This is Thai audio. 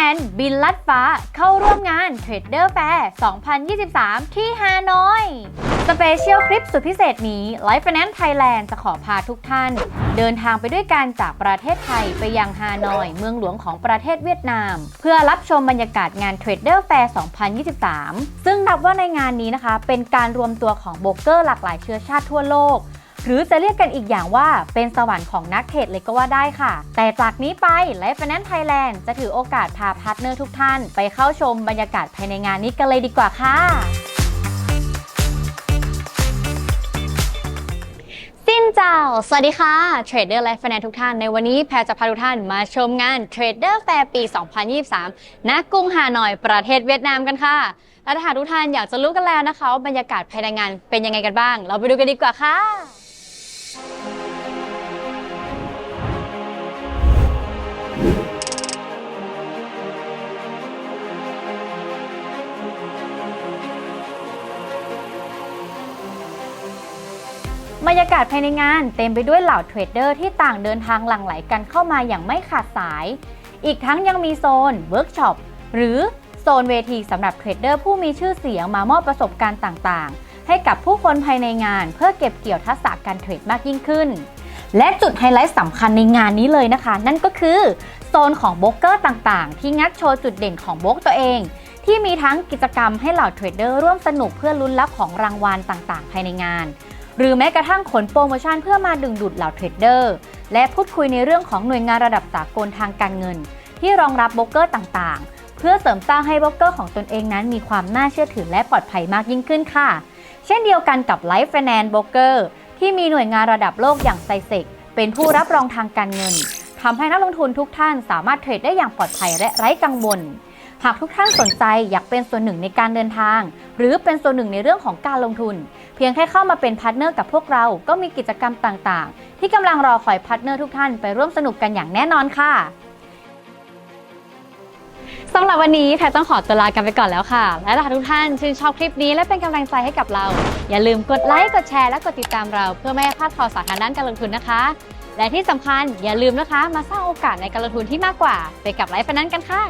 Finance บินลัดฟ้าเข้าร่วมงาน Trader Fair 2023 ที่ฮานอย สเปเชียลคลิปสุดพิเศษนี้ Life Finance Thailand จะขอพาทุกท่าน เดินทางไปด้วยกันจากประเทศไทยไปยังฮานอย เมืองหลวงของประเทศเวียดนาม เพื่อรับชมบรรยากาศงาน Trader Fair 2023 ซึ่งนับว่าในงานนี้นะคะ เป็นการรวมตัวของโบรกเกอร์หลากหลายเชื้อชาติทั่วโลก หรือจะเรียกกันอีกอย่างว่าเป็นสวรรค์ของนักเทรดเลยก็ว่าได้ค่ะ แต่จากนี้ไป Life Finance Thailand จะถือโอกาสพาพาร์ทเนอร์ทุกท่าน ไปเข้าชมบรรยากาศภายในงานนี้กันเลยดีกว่าค่ะสิ้นเจ้า สวัสดีค่ะเทรดเดอร์ไลฟ์แฟนทุกท่าน ในวันนี้แพรจะพาทุกท่านมาชมงาน Trader Fair ปี 2023 ณ กรุงฮานอยประเทศเวียดนามกันค่ะ และถ้าหากทุกท่านอยากจะรู้กันแล้วนะคะว่าบรรยากาศภายในงานเป็นยังไงกันบ้าง เราไปดูกันดีกว่าค่ะ บรรยากาศภายในงานเต็มไปด้วยเหล่าเทรดเดอร์ที่ต่างเดินทางหลั่งไหลกันเข้ามาอย่างไม่ขาดสาย อีกทั้งยังมีโซนเวิร์กช็อปหรือโซนเวทีสำหรับเทรดเดอร์ผู้มีชื่อเสียงมามอบประสบการณ์ต่างๆ ให้กับผู้คนภายในงานเพื่อเก็บเกี่ยวทักษะการเทรดมากยิ่งขึ้น และจุดไฮไลท์สำคัญในงานนี้เลยนะคะ นั่นก็คือโซนของโบรกเกอร์ต่างๆ ที่งัดโชว์จุดเด่นของโบรกตัวเอง ที่มีทั้งกิจกรรมให้เหล่าเทรดเดอร์ร่วมสนุกเพื่อลุ้นรับของรางวัลต่างๆ ภายในงาน หรือแม้กระทั่งขนโปรโมชั่นเพื่อมาดึงดูดเหล่าเทรดเดอร์ และพูดคุยในเรื่องของหน่วยงานระดับสากลทางการเงิน ที่รองรับโบรกเกอร์ต่างๆ เพื่อเสริมสร้างให้โบรกเกอร์ของตนเองนั้นมีความน่าเชื่อถือและปลอดภัยมากยิ่งขึ้นค่ะ เช่นเดียวกันกับ Life Finance Broker ที่มีหน่วยงานระดับโลกอย่างไซเซกเป็นผู้รับรองทางการเงินทำให้นักลงทุนทุกท่านสามารถเทรดได้อย่างปลอดภัยและไร้กังวล หากทุกท่านสนใจอยากเป็นส่วนหนึ่งในการเดินทาง หรือเป็นส่วนหนึ่งในเรื่องของการลงทุน เพียงแค่เข้ามาเป็นพาร์ทเนอร์กับพวกเราก็มีกิจกรรมต่างๆ ที่กำลังรอคอยพาร์ทเนอร์ทุกท่านไปร่วมสนุกกันอย่างแน่นอนค่ะสำหรับวันนี้แพทต้องขอตัวลากันไปก่อนแล้วค่ะ และถ้าทุกท่านชื่นชอบคลิปนี้และเป็นกำลังใจให้กับเรา อย่าลืมกดไลค์ กดแชร์ และกดติดตามเรา เพื่อไม่ให้พลาดข่าวสารทางด้านการลงทุนนะคะ และที่สำคัญอย่าลืมนะคะ มาสร้างโอกาสในการลงทุนที่มากกว่า ไปกับไลฟ์ฟันนั้นกันค่ะ